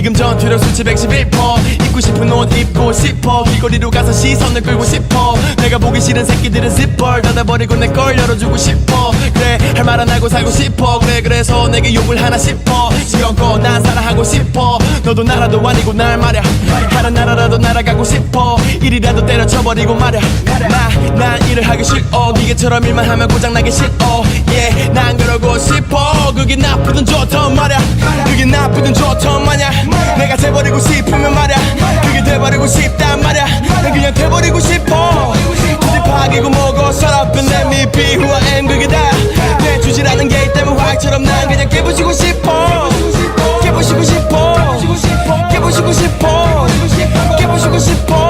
지금 전투력 수치 111% 입고 싶은 옷 입고 싶어. 길거리로 가서 시선을 끌고 싶어. 내가 보기 싫은 새끼들은 zipper. 닫아버리고 내 걸 열어주고 싶어. 그래 할말안 하고 살고 싶어. 그래 그래서 내게 욕을 하나 싶어. 지금껏 난 사랑하고 싶어. 너도 나라도 아니고 날 말야 다른 나라라도 날아가고 싶어. 일이라도 때려쳐버리고 말야 나난 일을 하기 싫어. 기계처럼 일만 하면 고장나기 싫어. yeah 난 그러고 싶어. 그게 나쁘든 좋던 말야. 그게 나쁘든 좋던 마냐 내가 돼버리고 싶으면 말야. 그게 돼버리고 싶단 말야. 난 그냥 돼버리고 싶어. shut up and let me be who I am 그게 다내 않은 게 있다면 화학처럼 난 그냥 깨부시고 싶어. 깨부시고 싶어. 깨부시고 싶어. 깨부시고 싶어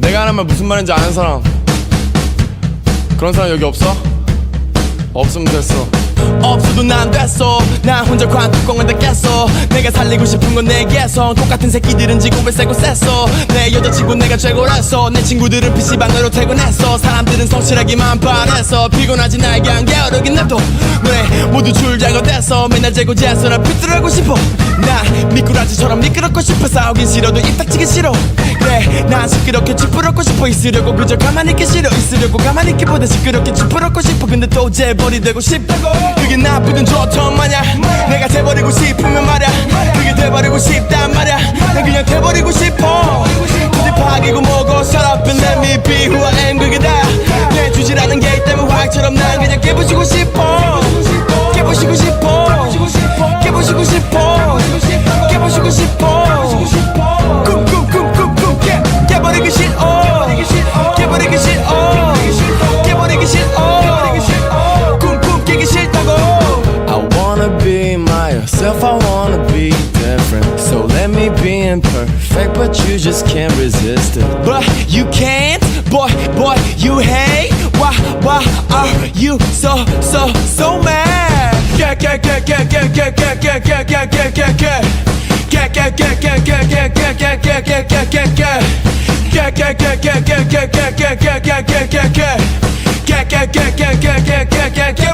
내가 하는 말 무슨 말인지 아는 사람. 그런 사람 여기 없어? 없으면 됐어. 없어도 난 됐어. 나 혼자 관뚜껑을 다 깼어. 내가 살리고 싶은 건내 개성 똑같은 새끼들은 지구에 세고 셌어. 내 여자친구 내가 최고랬어 내 친구들은 PC방으로 퇴근했어. 사람들은 성실하기만 바랬어 피곤하지 나에게 안 게으르긴 냅둬 왜? 모두 줄자고 됐어 맨날 재고 재서나 비뚤하고 싶어. 나 미꾸라지처럼 미끄럽고 싶어. 싸우긴 싫어도 입 닥치기 싫어. 그래 난 시끄럽게 찌푸럽고 싶어 있으려고 그저 가만히 있기 싫어 있으려고 가만히 있기보다 시끄럽게 찌푸럽고 싶어. 근데 또 재벌이 되고 싶다고. 그게 나쁘든 좋던 마냐 내가 돼버리고 싶으면 말야. 그게 돼버리고 싶단 말야. 난 그냥 돼버리고 싶어. 파기고 me be who I am 그게 다내 주질 않은 게 있다면 화학처럼 난 그냥 깨부시고 싶어 let me be imperfect But you just can't resist it But you can't Boy, boy, you hate Why, why are you so, so, so mad? Get, get, get, get, get, get, get, get, get, get, get, get, get Get, get, get, get, get, get, get, get, get, get, get, get, get Get, get, get, get, get, get, get, get, get, get, get, get, get Get, get, get, get, get, get, get, get, get